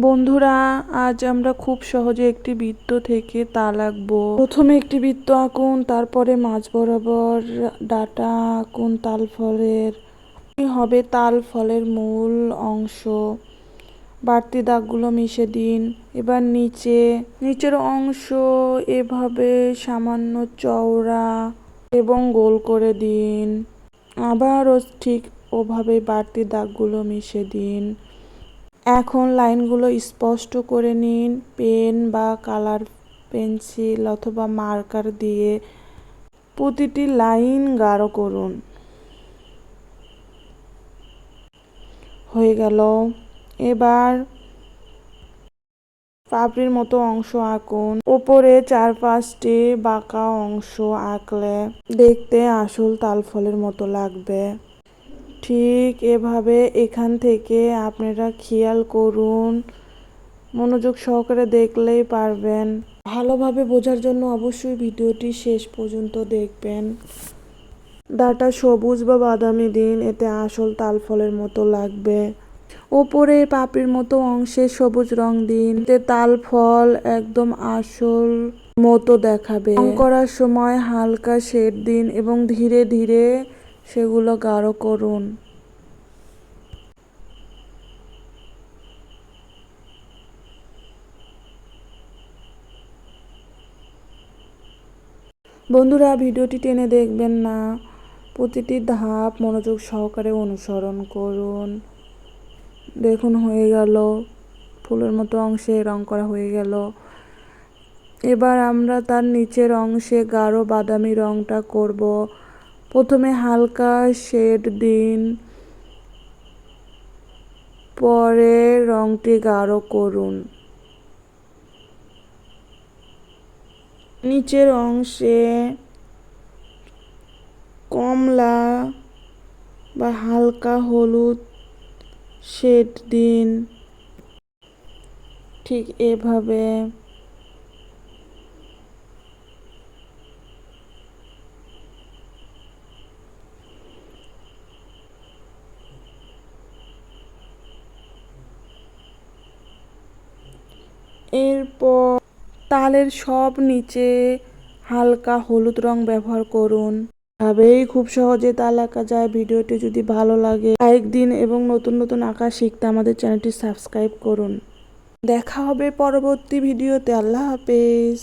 বন্ধুরা, আজ আমরা খুব সহজে একটি বৃত্ত থেকে তাল আঁকবো প্রথমে একটি বৃত্ত আঁকুন, তারপরে মাঝ বরাবর ডাটা আঁকুন তাল ফলের। হবে তাল ফলের মূল অংশ। বাড়তি দাগগুলো মিশে দিন। এবার নিচে, নিচের অংশ এভাবে সামান্য চওড়া এবং গোল করে দিন। আবারও ঠিক ওভাবে বাড়তি দাগগুলো মিশে দিন। এখন লাইনগুলো স্পষ্ট করে নিন। পেন বা কালার পেন্সিল অথবা মার্কার দিয়ে প্রতিটি লাইন গাঢ় করুন। হয়ে গেল। এবার পাপড়ির মতো অংশ আঁকুন। ওপরে চার পাঁচটি বাঁকা অংশ আঁকলে দেখতে আসল তালফলের মতো লাগবে। ঠিক এভাবে এখান থেকে আপনারা খেয়াল করুন। মনোযোগ সহকারে দেখলেই পারবেন। ভালোভাবে বোঝার জন্য অবশ্যই ভিডিওটি শেষ পর্যন্ত দেখবেন। ডাটা সবুজ বা বাদামি দিন, এতে আসল তাল ফলের মতো লাগবে। ওপরে পাপড়ির মতো অংশে সবুজ রং দিন, এতে তাল ফল একদম আসল মতো দেখাবে। করার সময় হালকা শেড দিন এবং ধীরে ধীরে সেগুলো গাঢ় করুন। বন্ধুরা, ভিডিওটি টেনে দেখবেন না। প্রতিটি ধাপ মনোযোগ সহকারে অনুসরণ করুন। দেখুন, হয়ে গেল। ফুলের মতো অংশে রং করা হয়ে গেল। এবার আমরা তার নিচের অংশে গাঢ় বাদামি রংটা করব। প্রথমে হালকা শেড দিন, পরে রংটি গাঢ় করুন। নিচের অংশে কমলা বা হালকা হলুদ শেড দিন। ঠিক এভাবে তালের সব নিচে হালকা হলুদ রং ব্যবহার করুন। ভাবেই খুব সহজে তাল আঁকা যায়। ভিডিওটি যদি ভালো লাগে, লাইক দিন এবং নতুন নতুন আঁকা শিখতে আমাদের চ্যানেলটি সাবস্ক্রাইব করুন। দেখা হবে পরবর্তী ভিডিওতে। আল্লাহ হাফেজ।